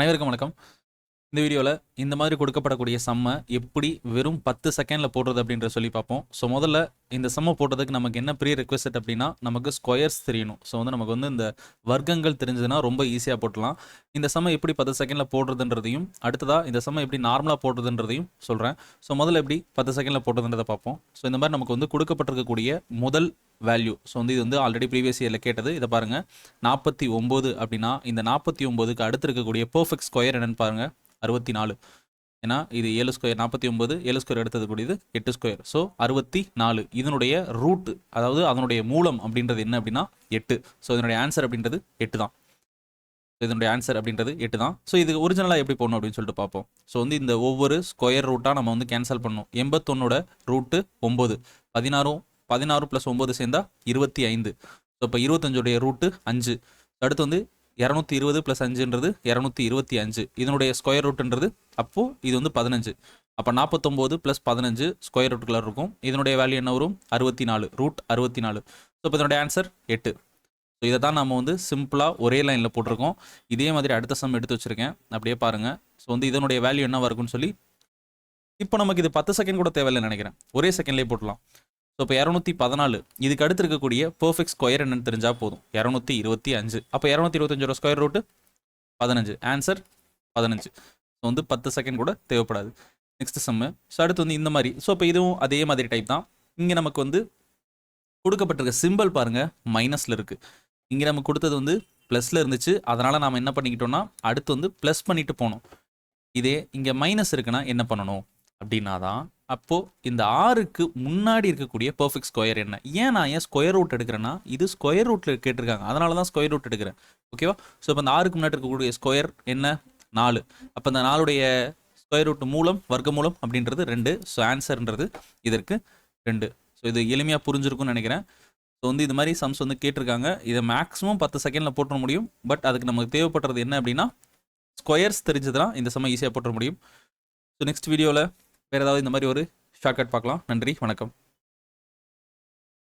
அனைவருக்கும் வணக்கம். இந்த வீடியோவில் இந்த மாதிரி கொடுக்கப்படக்கூடிய சம்மை எப்படி வெறும் பத்து செகண்டில் போடுறது அப்படின்ற சொல்லி பார்ப்போம். ஸோ முதல்ல இந்த சம்மை போடுறதுக்கு நமக்கு என்ன ப்ரீ ரெக்வஸ்ட் அப்படின்னா நமக்கு ஸ்கொயர்ஸ் தெரியணும். ஸோ வந்து நமக்கு வந்து இந்த வர்க்கங்கள் தெரிஞ்சதுன்னா ரொம்ப ஈஸியாக போட்டலாம். இந்த சம்மை எப்படி பத்து செகண்டில் போடுறதுன்றதையும் அடுத்ததாக இந்த சம்மை எப்படி நார்மலாக போடுறதுன்றதையும் சொல்கிறேன் ஸோ முதல்ல எப்படி பத்து செகண்டில் போடுறதுன்றதை பார்ப்போம். ஸோ இந்த மாதிரி நமக்கு வந்து கொடுக்கப்பட்டிருக்கக்கூடிய முதல் வேல்யூ ஸோ வந்து இது வந்து ஆல்ரெடி ப்ரீவியஸ் இயரில் கேட்டது. இதை பாருங்கள் நாற்பத்தி ஒம்பது அப்படின்னா இந்த நாற்பத்தி ஒம்போதுக்கு அடுத்து இருக்கக்கூடிய பர்ஃபெக்ட் ஸ்கொயர் என்னன்னு பாருங்கள் அறுபத்தி நாலு. ஏன்னா இது ஏழு ஸ்கொயர் நாற்பத்தி ஒம்பது ஏழு ஸ்கொயர் எடுத்தது கூடியது எட்டு ஸ்கொயர் ஸோ அறுபத்தி நாலு. இதனுடைய ரூட் அதாவது அதனுடைய மூலம் அப்படின்றது என்ன அப்படின்னா எட்டு. ஸோ இதனுடைய ஆன்சர் அப்படின்றது எட்டு தான். இதனுடைய ஆன்சர் அப்படின்றது எட்டு தான். ஸோ இது ஒரிஜினலாக எப்படி போடணும் அப்படின்னு சொல்லிட்டு பார்ப்போம். ஸோ வந்து இந்த ஒவ்வொரு ஸ்கொயர் ரூட்டாக நம்ம வந்து கேன்சல் பண்ணணும். எண்பத்தொன்னோட ரூட்டு ஒம்பது. பதினாறும் பதினாறு ப்ளஸ் ஒம்பது சேர்ந்தா இருபத்தி ஐந்து. ஸோ இப்போ இருபத்தஞ்சோடைய ரூட்டு அஞ்சு. அடுத்து வந்து இரநூத்தி இருபது ப்ளஸ் அஞ்சுன்றது இரநூத்தி இருபத்தி அஞ்சு. இதனுடைய ஸ்கொயர் ரூட்டுன்றது அப்போது இது வந்து பதினஞ்சு. அப்போ நாற்பத்தொம்போது ப்ளஸ் பதினஞ்சு ஸ்கொயர் ரூட்டுக்குள்ள இருக்கும். இதனுடைய வேல்யூ என்ன வரும்? அறுபத்தி நாலு. ரூட் அறுபத்தி நாலு. ஸோ இப்போ இதனுடைய ஆன்சர் எட்டு. ஸோ இதை தான் நம்ம வந்து சிம்பிளாக ஒரே லைனில் போட்டிருக்கோம். இதே மாதிரி அடுத்த சம் எடுத்து வச்சுருக்கேன். அப்படியே பாருங்கள் ஸோ வந்து இதனுடைய வேல்யூ என்னவா இருக்கும்னு சொல்லி இப்போ நமக்கு இது பத்து செகண்ட் கூட தேவையில்லைன்னு நினைக்கிறேன். ஒரே செகண்ட்லேயே போட்டலாம் ஸோ இப்போ இரநூத்தி பதினாலு. இதுக்கு அடுத்து இருக்கக்கூடிய பர்ஃபெக்ட் ஸ்கொயர் என்னன்னு தெரிஞ்சால் போதும். இரநூத்தி இருபத்தி அஞ்சு. அப்போ இரநூத்தி இருபத்தஞ்சோட ஸ்கொயர் ரூட்டு பதினஞ்சு. ஆன்சர் பதினஞ்சு. ஸோ வந்து பத்து செகண்ட் கூட தேவைப்படாது. நெக்ஸ்ட் செம்மு ஸோ அடுத்து வந்து இந்த மாதிரி. ஸோ இப்போ இதுவும் அதே மாதிரி டைப் தான். இங்கே நமக்கு வந்து கொடுக்கப்பட்டிருக்க சிம்பிள் பாருங்கள் மைனஸில் இருக்குது இங்கே நம்ம கொடுத்தது வந்து ப்ளஸில் இருந்துச்சு. அதனால் நாம் என்ன பண்ணிக்கிட்டோம்னா அடுத்து வந்து ப்ளஸ் பண்ணிட்டு போனோம். இதே இங்கே மைனஸ் இருக்குன்னா என்ன பண்ணணும்? அப்படின்னா தான் அப்போது இந்த ஆறுக்கு முன்னாடி இருக்கக்கூடிய பர்ஃபெக்ட் ஸ்கொயர் என்ன? ஏன் நான் ஏன் ஸ்கொயர் ரூட் எடுக்கிறேன்னா இது ஸ்கொயர் ரூட்டில் கேட்டிருக்காங்க. அதனால தான் ஸ்கொயர் ரூட் எடுக்கிறேன். ஓகேவா ஸோ இப்போ இந்த ஆறுக்கு முன்னாடி இருக்கக்கூடிய ஸ்கொயர் என்ன? நாலு. அப்போ இந்த நாளுடைய ஸ்கொயர் ரூட் மூலம் வர்க்க மூலம் அப்படின்றது ரெண்டு. ஸோ ஆன்சர்ன்றது இதற்கு ரெண்டு. ஸோ இது எளிமையாக புரிஞ்சிருக்கும்னு நினைக்கிறேன். ஸோ வந்து இது மாதிரி சம்ஸ் வந்து கேட்டிருக்காங்க. இதை மேக்ஸிமம் பத்து செகண்டில் போட்டுற முடியும். பட் அதுக்கு நமக்கு தேவைப்படுறது என்ன அப்படின்னா ஸ்கொயர்ஸ் தெரிஞ்சதுன்னா இந்த சமயம் ஈஸியாக போட்டுற முடியும். ஸோ நெக்ஸ்ட் வீடியோவில் வேறு ஏதாவது இந்த மாதிரி ஒரு ஷார்ட்கட் பார்க்கலாம். நன்றி வணக்கம்.